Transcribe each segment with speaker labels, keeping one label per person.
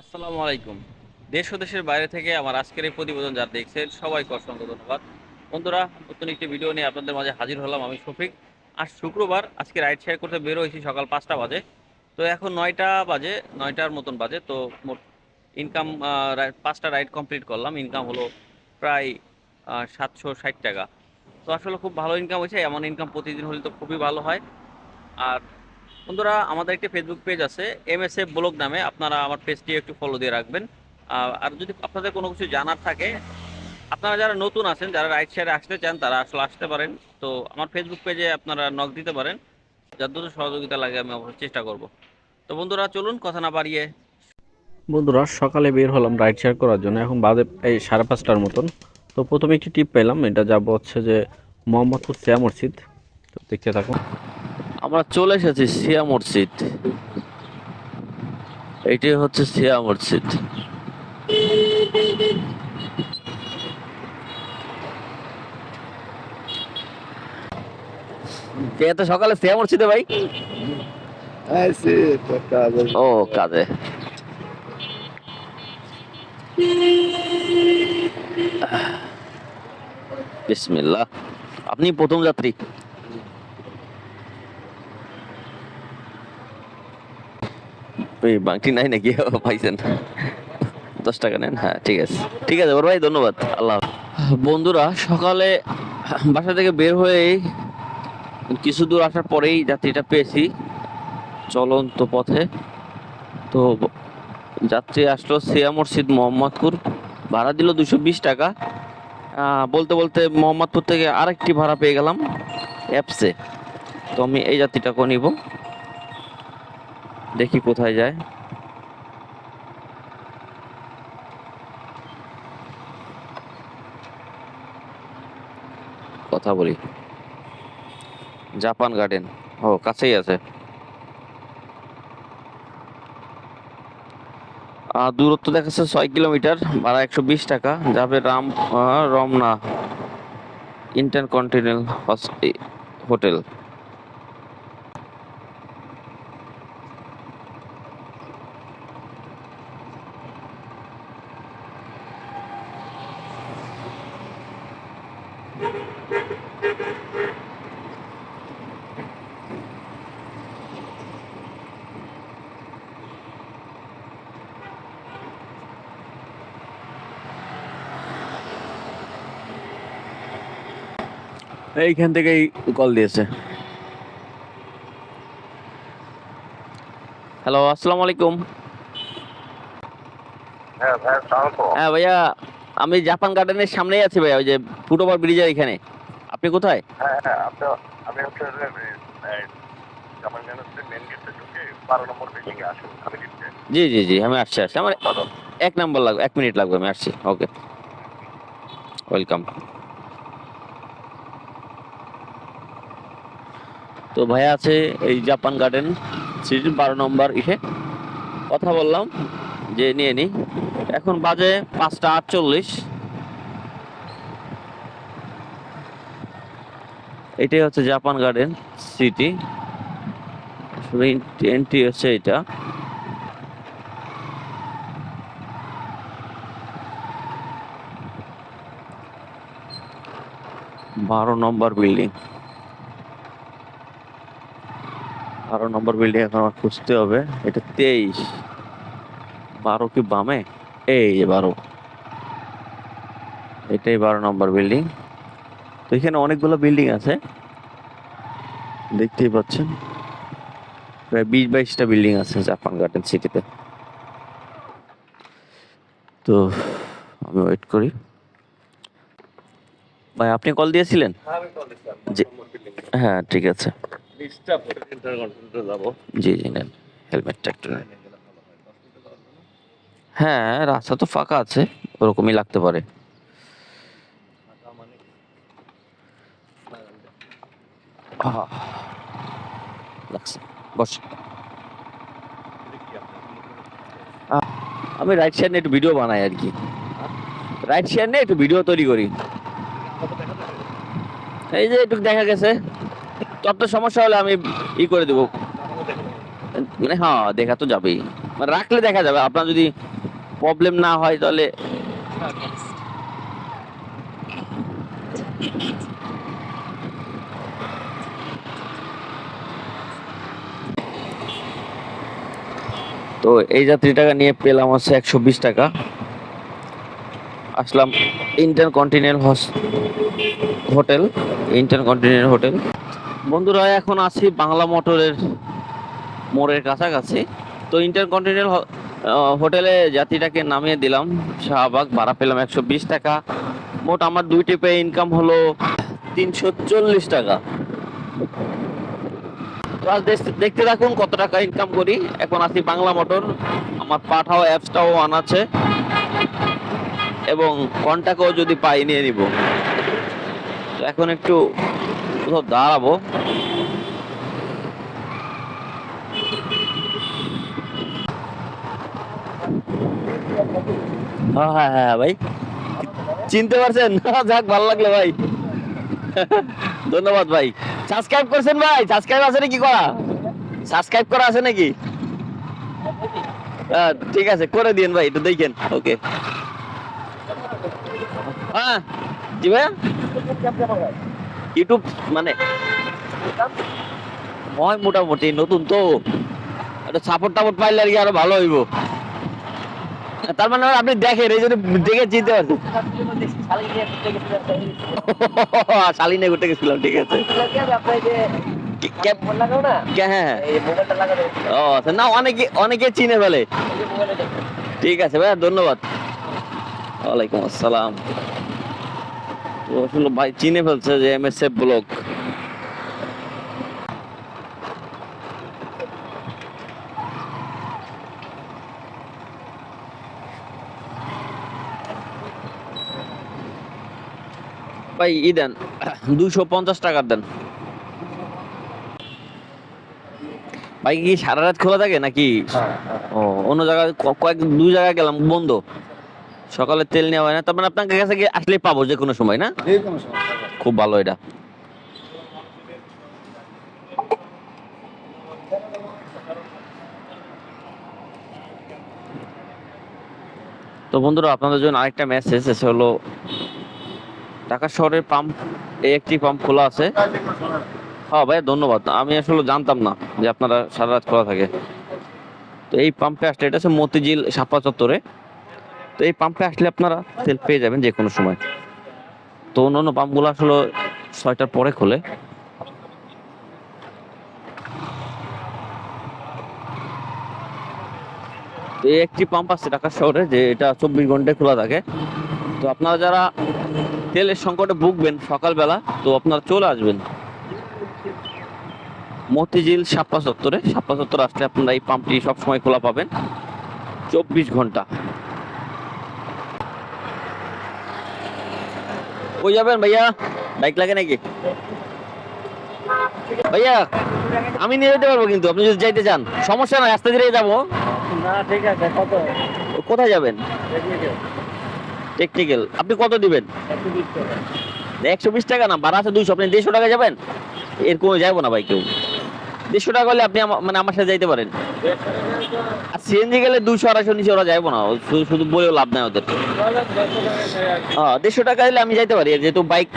Speaker 1: আসসালামু আলাইকুম। দেশ ও দেশের বাইরে থেকে আমার আজকের এই প্রতিবেদন যা দেখছেন, সবাইকে অসংখ্য ধন্যবাদ। বন্ধুরা, নতুন একটি ভিডিও নিয়ে আপনাদের মাঝে হাজির হলাম আমি শফিক। আজ শুক্রবার, আজকে রাইড শেয়ার করতে বের হয়েছি সকাল পাঁচটা বাজে। তো এখন নয়টা বাজে, নয়টার মতন বাজে। তো মোট ইনকাম পাঁচটা রাইড কমপ্লিট করলাম। ইনকাম হলো প্রায় সাতশো ষাট টাকা। তো আসলে খুব ভালো ইনকাম হয়েছে। এমন ইনকাম প্রতিদিন হলে তো খুবই ভালো হয়। আর বন্ধুরা, আমাদের একটি ফেসবুক পেজ আছে এম এস এফ ব্লগ নামে। আপনারা আমার পেজটি একটু ফলো দিয়ে রাখবেন। আর যদি আপনাদের কোনো কিছু জানার থাকে, আপনারা যারা নতুন আছেন, যারা রাইট শেয়ারে আসতে চান, তারা আসলে আসতে পারেন। তো আমার ফেসবুক পেজে আপনারা নক দিতে পারেন। যতদূর সহযোগিতা লাগে, আমি অবশ্যই চেষ্টা করব। তো বন্ধুরা, চলুন কথা না বাড়িয়ে। বন্ধুরা, সকালে বের হলাম রাইড শেয়ার করার জন্য। এখন বাদে এই সাড়ে পাঁচটার মতন। তো প্রথমে একটি টিপ পেলাম। এটা যাব হচ্ছে যে মোহাম্মদপুর সিয়া মসজিদ। তো দেখতে থাকুন। আমরা চলে এসেছি সিয়া মসজিদ। এটি হচ্ছে সিয়া মসজিদ। এত সকালে সিয়া মসজিদে ভাই. ও কাজে। বিসমিল্লাহ। আপনি প্রথম যাত্রী? ওই বাংটি নাই নাকি? পাইছেন। দশ টাকা নেন? হ্যাঁ ঠিক আছে। ঠিক আছে, বড় ভাই, ধন্যবাদ। আল্লাহ বন্ধুরা, সকালে বাসা থেকে বের হয়ে কিছু দূর আসার পরেই যাত্রীটা পেয়েছি চলন্ত পথে। তো যাত্রী আসলো সিয়া মসজিদ মোহাম্মদপুর। ভাড়া দিল দুশো বিশ টাকা। বলতে বলতে মোহাম্মদপুর থেকে আরেকটি ভাড়া পেয়ে গেলাম অ্যাপসে। তো আমি এই যাত্রীটাকে নিব। দেখি কোথায় যায়। কথা বলি। Japan garden. ও, কাছেই আছে। দূরত্ব দেখাচ্ছে ছয় কিলোমিটার, ভাড়া একশো বিশ টাকা। যাবে রাম রমনা ইন্টারকন্টিনেন্টাল হোটেল। এইখান থেকেই কল দিয়েছে। হ্যালো আসসালামু আলাইকুম।
Speaker 2: হ্যাঁ
Speaker 1: ভাইয়া আমি জাপান গার্ডেনের সামনেই আছি ভাইয়া ওই যে ফুটওভার ব্রিজের এখানে। আপনি কোথায়?
Speaker 2: হ্যাঁ হ্যাঁ
Speaker 1: জি জি জি আমি আসছি আসছি। আমার এক নাম্বার লাগবে এক মিনিট লাগবে আমি আসছি ওকে ওয়েলকাম তো ভাইয়া আছে এই জাপান গার্ডেন সিটির বারো নম্বর ইসে কথা বললাম যে নিয়ে নি। এখন বাজে পাঁচটা আটচল্লিশ। এটাই হচ্ছে জাপান গার্ডেন সিটি। আসলে এন্ট্রি হচ্ছে এটা। বারো নম্বর বিল্ডিং। বারো নম্বর বিল্ডিং এখন আমার খুঁজতে হবে। এটা তেইশ। বারো কি বামে? এই যে বারো। এটাই বারো নম্বর বিল্ডিং তো এখানে অনেকগুলো বিল্ডিং আছে। দেখতেই পাচ্ছেন। প্রায় বিশ বাইশটা বিল্ডিং আছে জাপান গার্ডেন সিটিতে তো আমি ওয়েট করি। ভাই আপনি কল দিয়েছিলেন? জি। হ্যাঁ ঠিক আছে। জি জি নেন। হেলমেটটা একটু নেন হ্যাঁ রাস্তা তো ফাঁকা আছে ওরকমই লাগতে পারে। বস। আমি রাইট শেয়ার নিয়ে একটু ভিডিও বানাই আর কি। রাইট শেয়ার নিয়ে একটু ভিডিও তৈরি করি। এই যে একটু দেখা গেছে। তো সমস্যা হলে আমি ই করে দেবো। মানে হ্যাঁ দেখা তো যাবেই। মানে রাখলে দেখা যাবে। আপনার যদি প্রবলেম না হয় তাহলে তো এই যাত্রী টাকা নিয়ে পেলাম হচ্ছে একশো বিশ টাকা। আসলাম intercontinental hotel intercontinental hotel বন্ধুরা, এখন আছি বাংলা মোটরের মোড়ের কাছাকাছি। তো ইন্টার কন্টিনেন্টাল হোটেলে যাত্রীটাকে নামিয়ে দিলাম। শাহবাগ, ভাড়া পেলাম একশো বিশ টাকা। মোট আমার দুই টিপে ইনকাম হলো তিনশো চল্লিশ টাকা। দেখতে থাকুন কত টাকা ইনকাম করি। এখন আছি বাংলা মোটর। আমার পাঠাও অ্যাপসটাও অন আছে। এবং কন্টাক্টও যদি পাই, নিয়ে নিব। তো এখন একটু কোথাও দাঁড়াবো। হ্যাঁ হ্যাঁ হ্যাঁ ভাই। চিনতে পারছেন? যাক ভালো লাগল ভাই। ধন্যবাদ ভাই। সাবস্ক্রাইব করছেন ভাই? সাবস্ক্রাইব আছে নাকি করা? সাবস্ক্রাইব করা আছে নাকি? আহ, ঠিক আছে করে দিন ভাই একটু দেখেন। ওকে। হ্যাঁ জি ভাইয়া। ইউটিউব মানে হয় মোটামুটি নতুন তো। একটা সাপোর্ট টাপোর্ট পাইলে আর কি আরও ভালো হইব। তার মানে আপনি দেখেন এই জন্য দেখে চিনতে পারছেন। শালিনে ঘুরতে গেছিলাম ঠিক আছে। হ্যাঁ হ্যাঁ। আচ্ছা, অনেকে চিনে ফেলে। ঠিক আছে ভাইয়া ধন্যবাদ। ওয়ালাইকুম আসসালাম। আসলে ভাই চিনে ফেলছে যে এম এস এফ ব্লক ভাই ই দেন দুশো পঞ্চাশ টাকার দেন। ভাই কি সারা রাত খোলা থাকে নাকি? ও অন্য জায়গায় কয়েক দুই জায়গায় গেলাম বন্ধ। সকালে তেল নেওয়া হয় না তার মানে আপনার কাছে গিয়ে আসলেই পাবো যে কোনো সময় না?
Speaker 3: কোনো সমস্যা
Speaker 1: খুব ভালো এটা। তো বন্ধুরা আপনাদের জন্য আরেকটা মেসেজ এসে হলো ঢাকা শহরের পাম্প এই একটি পাম্প খোলা আছে। হ্যাঁ ভাই ধন্যবাদ। আমি আসলে জানতাম না যে আপনারা সারা রাত খোলা থাকে। তো এই পাম্পে আসলে এটা হচ্ছে মতিঝিল সাপা চত্বরে। তো এই পাম্পে আসলে আপনারা তেল পেয়ে যাবেন যে কোনো সময়। তো অন্যান্য পাম্পগুলো আসলে ছয়টার পরে খোলে। এই একটি পাম্প আছে ঢাকা শহরে যে এটা চব্বিশ ঘন্টায় খোলা থাকে। তো আপনারা যারা তেলের সংকটে ভুগবেন সকালবেলা, তো আপনারা চলে আসবেন। মতিঝিল সাপ্পা চত্বরে সাপ্পা চত্বর আসলে আপনারা এই পাম্পটি সবসময় খোলা পাবেন। চব্বিশ ঘণ্টা। কই যাবেন ভাইয়া? বাইক লাগে নাকি? ভাইয়া আমি নিয়ে যেতে পারব কিন্তু আপনি যদি যাইতে চান। সমস্যা না আস্তে ধীরে যাব।
Speaker 3: না ঠিক আছে কত?
Speaker 1: কোথায় যাবেন? টেকনিক্যাল আপনি কত দিবেন?
Speaker 3: একশো বিশ টাকা।
Speaker 1: না বারো আছে দুইশো আপনি দেড়শো টাকা যাবেন? এর কোনো যাব না ভাই কেউ। দেড়শো টাকা হলে আপনি মানে আমার সাথে যাইতে পারেন। আর সিএনজি গেলে দুশো আড়াইশো, নিচে ওরা যাইবো না। শুধু বলেও লাভ নাই ওদের। দেড়শো টাকা দিলে আমি যাইতে পারি। যেহেতু বাইক।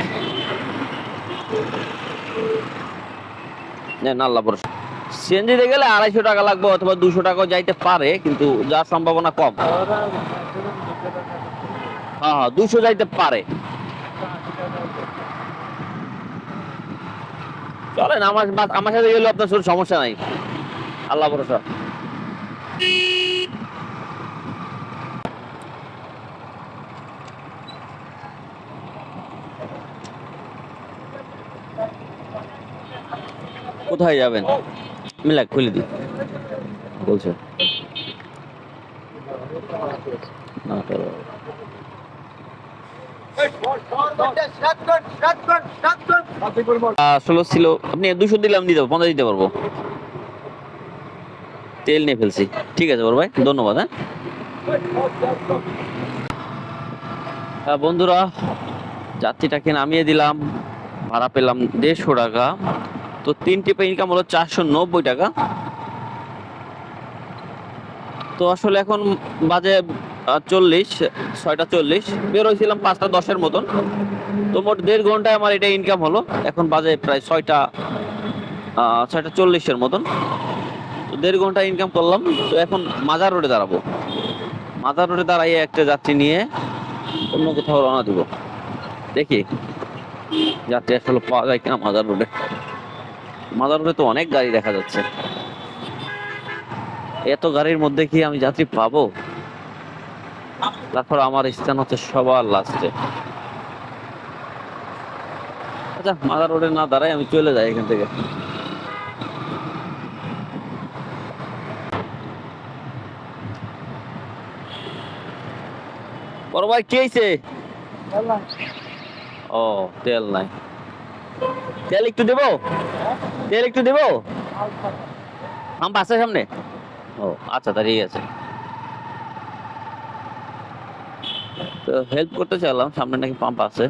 Speaker 1: না গেলে আড়াইশো টাকা লাগবে অথবা দুশো টাকাও যাইতে পারে, কিন্তু যার সম্ভাবনা কম। হ্যাঁ হ্যাঁ দুশো যাইতে পারে। চলেন, আমার আমার সাথে গেলে আপনার শুধু সমস্যা নাই। আল্লাহ ভরসা। কোথায় যাবেন? মিলাক খুলে দি বলছে না চলো। ছিল। আপনি দুশো দিলাম পঞ্চাশ দিতে পারব। তেল নিয়ে ফেলছি। ঠিক আছে বড় ভাই ধন্যবাদ হ্যাঁ। হ্যাঁ, বন্ধুরা যাত্রীটাকে নামিয়ে দিলাম। ভাড়া পেলাম দেড়শো টাকা। তো তিন টিপে ইনকাম হলো চারশো নব্বই টাকা। তো আসলে এখন বাজে চল্লিশ, ছয়টা চল্লিশ। বের হয়েছিলাম পাঁচটা দশের মতন। তো মোট দেড় ঘন্টায় আমার এটা ইনকাম হলো। এখন বাজে প্রায় ছয়টা ছয়টা চল্লিশের মতন। তো দেড় ঘণ্টা ইনকাম করলাম। তো এখন মাজার রোডে দাঁড়াবো। মাজার রোডে দাঁড়াইয়ে একটা যাত্রী নিয়ে অন্য কোথাও রওনা দিব। দেখি যাত্রী আসলে পাওয়া যায় কিনা মাজার রোডে। মাজার রোডে তো অনেক গাড়ি দেখা যাচ্ছে। এত গাড়ির মধ্যে কি আমি যাত্রী পাবো? তারপর আমার স্থান হচ্ছে সবার লাস্টে আচ্ছা মাদার রোডে না দাঁড়াই, আমি চলে যাই এখান থেকে। বড় ভাই ও, তেল নাই। তেল একটু দেবো? তেল একটু দেবো? আম আছে সামনে? ও আচ্ছা ঠিক আছে। তো হেল্প করতে চাইলাম, সামনে নাকি পাম্প আছে।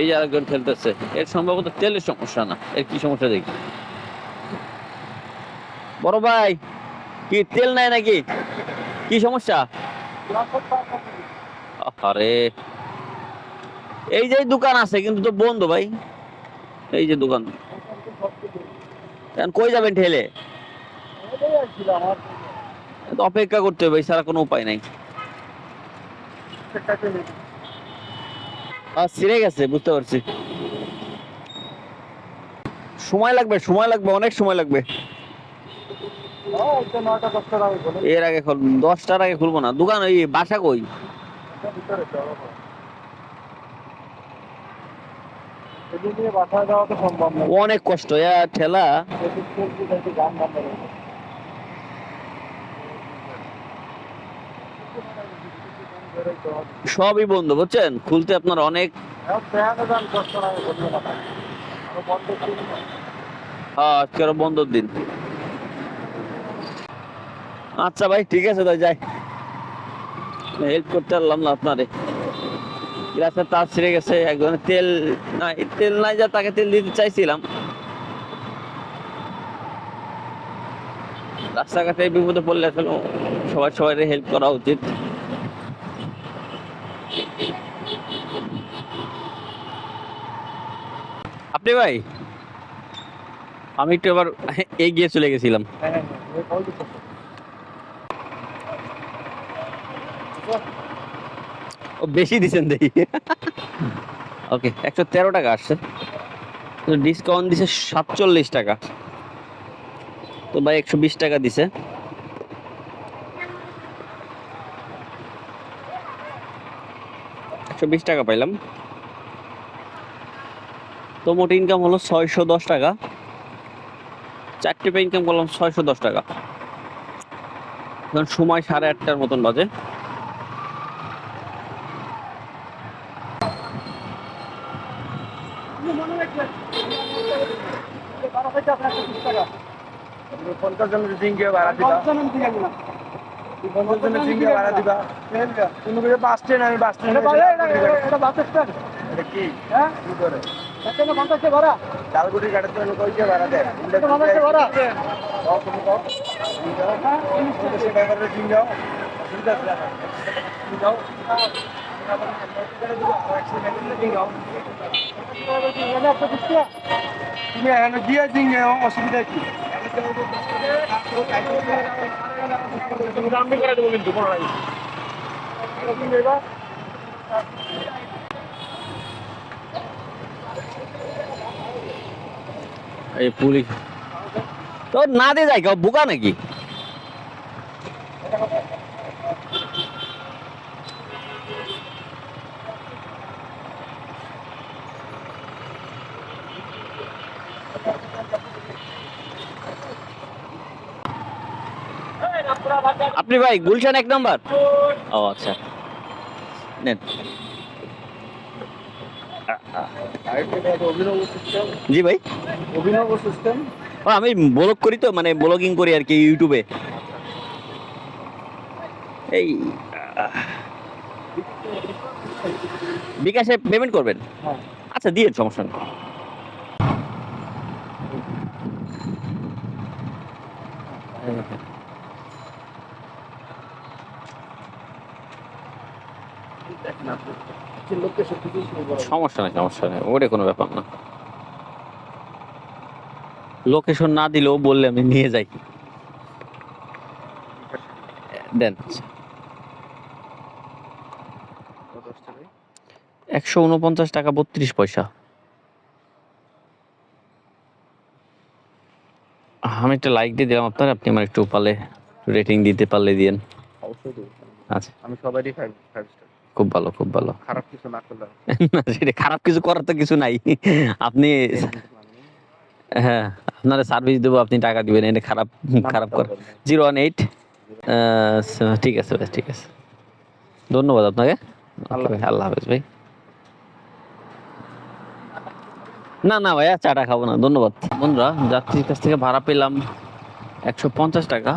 Speaker 1: এই যে আরেকজন খেলতেছে, এর সম্ভবত তেলের সমস্যা না, এর কি সমস্যা দেখি। বড় ভাই, কি তেল নাই নাকি? কি সমস্যা? আরে এই যে দোকান আছে, কিন্তু তো বন্ধ ভাই। এই যে দোকান। এখন কই যাবেন ঠেলে? অপেক্ষা করতে হবে ছাড়া কোনো উপায় নাই। ছিঁড়ে গেছে, বুঝতে পারছি। সময় লাগবে সময় লাগবে, অনেক সময় লাগবে। এর আগে দশটার আগে খুলবো না। দোকান ওই বাসা কই
Speaker 3: বাসায় যাওয়া তো সম্ভব না
Speaker 1: অনেক কষ্ট। ঠেলা। সবই বন্ধ বুঝছেন? খুলতে আপনার অনেক হ্যাঁ, আজকে আরও বন্ধর দিন। আচ্ছা ভাই ঠিক আছে তাই যাই। হেল্প করতে পারলাম না আপনারে। গ্লাসের তার ছিঁড়ে গেছে একজনের তেল নাই তেল নাই যা তাকে তেল দিতে চাইছিলাম রাস্তাঘাটে বিপদে পড়লে আসলে সবাই সবাই হেল্প করা উচিত আপনি ভাই আমি একটু এবার এগিয়ে চলে গেছিলাম ও, বেশি দিছেন দেখি। ওকে, একশো তেরো টাকা আসছে। ডিসকাউন্ট দিছে সাতচল্লিশ টাকা। তো ভাই একশো বিশ টাকা দিছে। একশো বিশ টাকা পাইলাম। তো মোট ইনকাম হলো ছয়শো দশ টাকা। চারটে পে ইনকাম করলাম ছয়শো দশ টাকা। সময় সাড়ে আটটার মতন বাজে।
Speaker 3: পঞ্চাশ জনের জিঙ্গে ভাড়া দিবা। পঞ্চাশ জনের জিঙ্গে ভাড়া দিবা। তুমি বলে বাস স্ট্যান্ড আমি বাস স্ট্যান্ড এটা বাস স্ট্যান্ড। এটা কি? হ্যাঁ? কি করে? পঞ্চাশে ভাড়া। ডালগুড়ি গাড়ির জন্য কইছে ভাড়া দেয় পঞ্চাশে ভাড়া। তুমি কও পঞ্চাশে ড্রাইভারের জিঙ্গে অসুবিধা আছে। তুমি যাও। তুমি এখানে দিয়ে জিঙ্গে অসুবিধা কি?
Speaker 1: এই পুলিশ তো না দিয়ে যায় বোকা নাকি? আপনি ভাই, গুলশান এক নম্বর। ও আচ্ছা। নেন। জি ভাই।
Speaker 3: অভিনব সিস্টেম
Speaker 1: আমি ব্লগ করি তো মানে ব্লগিং করি আর কি ইউটিউবে। এই, বিকাশে পেমেন্ট করবেন?
Speaker 3: হ্যাঁ
Speaker 1: আচ্ছা দিয়ে সমস্যা নেই।
Speaker 3: দেখেন আপনি
Speaker 1: সমস্যা নেই সমস্যা নেই। ওটা কোনো ব্যাপার না। লোকেশন না দিলেও বললে আমি নিয়ে যাই। দেন। একশো উনপঞ্চাশ টাকা বত্রিশ পয়সা। আমি একটা লাইক দিয়ে দিলাম আপনার আপনি আমার একটু পালে রেটিং দিতে পারলে দিয়েন। আচ্ছা।
Speaker 3: আমি সবারই ফাইভ ফাইভ স্টার
Speaker 1: খুব ভালো খুব ভালো।
Speaker 3: খারাপ কিছু না করলে
Speaker 1: না, সেটা খারাপ কিছু করার তো কিছু নাই। আপনি হ্যাঁ আপনারা সার্ভিস দেবো আপনি টাকা দিবেন এটা খারাপ খারাপ কর। জিরো ওয়ান এইট ঠিক আছে ভাই ঠিক আছে। ধন্যবাদ আপনাকে।
Speaker 3: আল্লাহ
Speaker 1: হাফেজ। ভাই। না না ভাইয়া চাটা খাব না ধন্যবাদ। বন্ধুরা যাত্রীর কাছ থেকে ভাড়া পেলাম একশো পঞ্চাশ টাকা।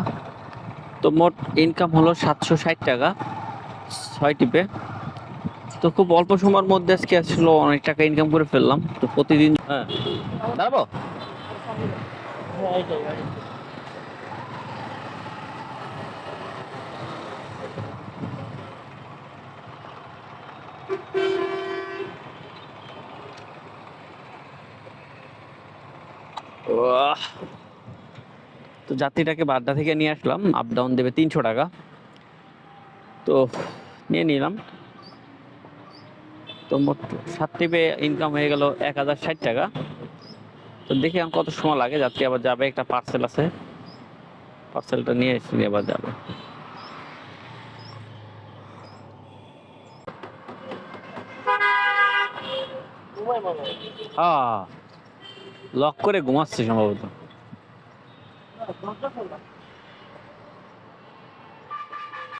Speaker 1: তো মোট ইনকাম হলো সাতশো ষাট টাকা। ছয় টিপে। তো খুব অল্প সময়ের মধ্যে আজকে আসলে অনেক টাকা ইনকাম করে ফেললাম। তো প্রতিদিন হ্যাঁ। দাঁড়াবো? তো যাত্রীটাকে বাড্ডা থেকে নিয়ে আসলাম। আপ ডাউন দেবে তিনশো টাকা। তো নিয়ে নিলাম। তো মোট সাত টিপে ইনকাম হয়ে গেল এক হাজার ষাট টাকা। তো দেখি এখন কত সময় লাগে, যাত্রী আবার যাবে, একটা পার্সেল আছে। পার্সেলটা নিয়ে এসে নিয়ে আবার যাবে। লক করে ঘুমাচ্ছে সম্ভবত।